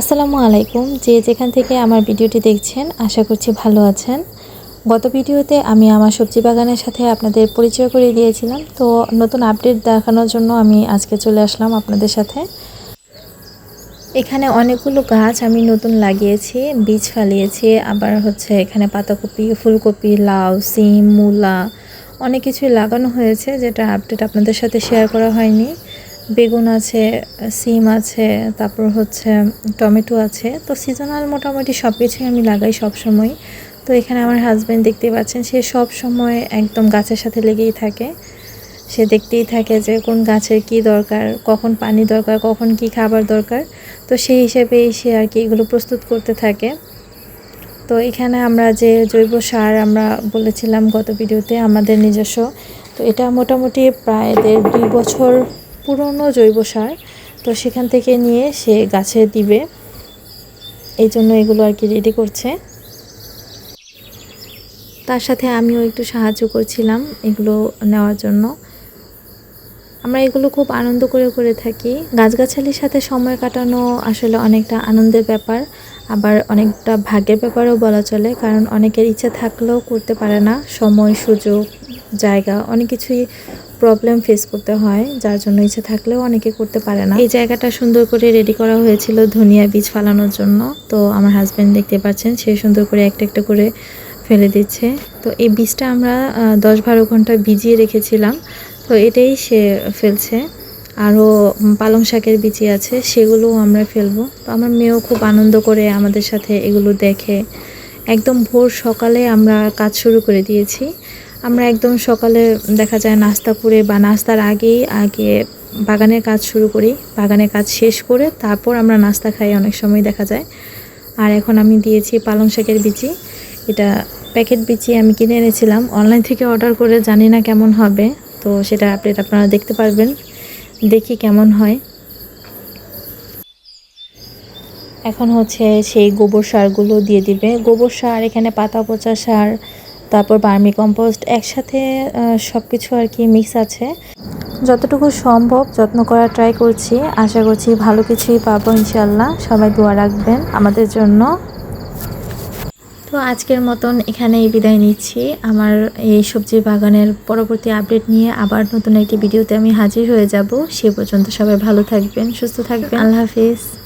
আসসালামু আলাইকুম। যে যেখান থেকে আমার ভিডিওটি দেখছেন, আশা করছি ভালো আছেন। গত ভিডিওতে আমি আমার সবজি বাগানের সাথে আপনাদের পরিচয় করিয়ে দিয়েছিলাম। তো নতুন আপডেট দেখানোর জন্য আমি আজকে চলে আসলাম আপনাদের সাথে। এখানে অনেকগুলো গাছ আমি নতুন লাগিয়েছি, বীজ ফালিয়েছি, আবার হচ্ছে এখানে পাতাকপি, ফুলকপি, লাউ, সিম, মূলা, অনেক কিছুই লাগানো হয়েছে, যেটা আপডেট আপনাদের সাথে শেয়ার করা হয়নি। বেগুন আছে, সিম আছে, তারপর হচ্ছে টমেটো আছে। তো সিজনাল মোটামুটি সব কিছুই আমি লাগাই সব সময় তো এখানে আমার হাজব্যান্ড দেখতে পাচ্ছেন, সে সব সময় একদম গাছের সাথে লেগেই থাকে। সে দেখতেই থাকে যে কোন গাছের কি দরকার, কখন পানি দরকার, কখন কি খাবার দরকার। তো সেই হিসেবেই সে আর কি এগুলো প্রস্তুত করতে থাকে। তো এখানে আমরা যে জৈব সার আমরা বলেছিলাম গত ভিডিওতে আমাদের নিজস্ব। তো এটা মোটামুটি প্রায় দেড় দুই বছর পুরনো জৈব সার, তো সেখান থেকে নিয়ে সে গাছে দিবে। এই জন্য এগুলো আর কি রেডি করছে। তার সাথে আমিও একটু সাহায্য করছিলাম এগুলো নেওয়ার জন্য। আমরা এগুলো খুব আনন্দ করে করে থাকি। গাছগাছালির সাথে সময় কাটানো আসলে অনেকটা আনন্দের ব্যাপার। আবার অনেকটা ভাগ্যের ব্যাপারও বলা চলে, কারণ অনেকের ইচ্ছা থাকলেও করতে পারে না। সময়, সুযোগ, জায়গা, অনেক কিছুই প্রবলেম ফেস করতে হয়, যার জন্য ইচ্ছে থাকলেও অনেকে করতে পারে না। এই জায়গাটা সুন্দর করে রেডি করা হয়েছিল ধনিয়া বীজ ফালানোর জন্য। তো আমার হাজব্যান্ড দেখতে পাচ্ছেন, সে সুন্দর করে একটা একটা করে ফেলে দিচ্ছে। তো এই বীজটা আমরা দশ বারো ঘণ্টা ভিজিয়ে রেখেছিলাম। তো এটাই সে ফেলছে। আরও পালং শাকের বিচি আছে, সেগুলোও আমরা ফেলব। তো আমার মেয়েও খুব আনন্দ করে আমাদের সাথে এগুলো দেখে। একদম ভোর সকালে আমরা কাজ শুরু করে দিয়েছি। আমরা একদম সকালে দেখা যায় নাস্তা করে বা নাস্তার আগেই আগে বাগানের কাজ শুরু করি। বাগানের কাজ শেষ করে তারপর আমরা নাস্তা খাই অনেক সময় দেখা যায়। আর এখন আমি দিয়েছি পালং শাকের বিচি। এটা প্যাকেট বিচি আমি কিনে এনেছিলাম। অনলাইন থেকে অর্ডার করে জানি না কেমন হবে। তো সেটা আপডেট আপনারা দেখতে পারবেন। দেখি কেমন হয়। এখন হচ্ছে সেই গোবর সারগুলো দিয়ে দিবে। গোবর সার, এখানে পাতা পচা সার তারপর বার্মি কম্পোস্ট একসাথে সব কিছু আর কি মিক্স আছে। যতটুকু সম্ভব যত্ন করার ট্রাই করছি। আশা করছি ভালো কিছুই পাবো ইনশাল্লাহ সবাই দোয়া রাখবেন আমাদের জন্য। তো আজকের মতন এখানেই বিদায় নিচ্ছি। আমার এই সবজি বাগানের পরবর্তী আপডেট নিয়ে আবার নতুন একটি ভিডিওতে আমি হাজির হয়ে যাব। সে পর্যন্ত সবাই ভালো থাকবেন, সুস্থ থাকবেন। আল্লাহ হাফিজ।